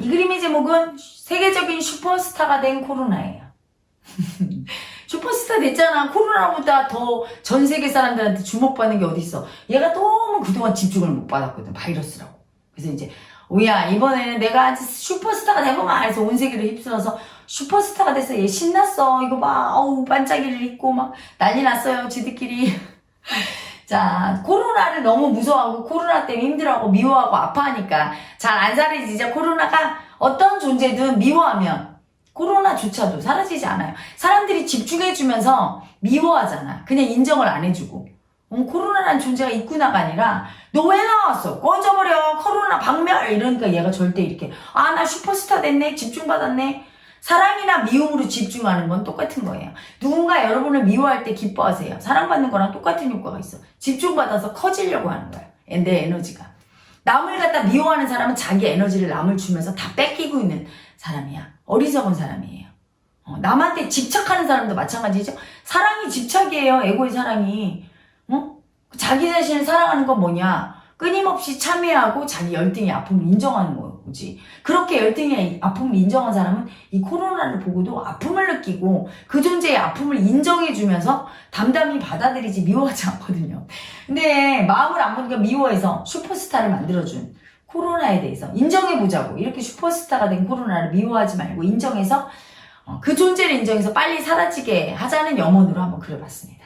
이 그림의 제목은 세계적인 슈퍼스타가 된 코로나예요. 슈퍼스타 됐잖아. 코로나보다 더 전 세계 사람들한테 주목받는 게 어딨어. 얘가 너무 그동안 집중을 못 받았거든. 바이러스라고. 그래서 이제 오야 이번에는 내가 슈퍼스타가 되고만 해서 온 세계를 휩쓸어서 슈퍼스타가 돼서 얘 신났어. 이거 봐. 어우 반짝이를 입고 막 난리 났어요. 지들끼리. 자, 코로나를 너무 무서워하고 코로나 때문에 힘들어하고 미워하고 아파하니까 잘 안 사라지죠. 코로나가 어떤 존재든 미워하면 코로나조차도 사라지지 않아요. 사람들이 집중해주면서 미워하잖아. 그냥 인정을 안 해주고. 어, 코로나라는 존재가 있구나가 아니라 너 왜 나왔어? 꺼져버려. 코로나 박멸. 이러니까 얘가 절대 이렇게 아 나 슈퍼스타 됐네. 집중받았네. 사랑이나 미움으로 집중하는 건 똑같은 거예요. 누군가 여러분을 미워할 때 기뻐하세요. 사랑받는 거랑 똑같은 효과가 있어. 집중받아서 커지려고 하는 거예요. 내 에너지가. 남을 갖다 미워하는 사람은 자기 에너지를 남을 주면서 다 뺏기고 있는 사람이야. 어리석은 사람이에요. 어, 남한테 집착하는 사람도 마찬가지죠. 사랑이 집착이에요. 에고의 사랑이. 어? 자기 자신을 사랑하는 건 뭐냐? 끊임없이 참여하고 자기 열등의 아픔을 인정하는 거지. 그렇게 열등의 아픔을 인정한 사람은 이 코로나를 보고도 아픔을 느끼고 그 존재의 아픔을 인정해주면서 담담히 받아들이지 미워하지 않거든요. 근데 마음을 안 보니까 미워해서 슈퍼스타를 만들어준 코로나에 대해서 인정해보자고. 이렇게 슈퍼스타가 된 코로나를 미워하지 말고 인정해서 어, 그 존재를 인정해서 빨리 사라지게 하자는 염원으로 한번 그려봤습니다.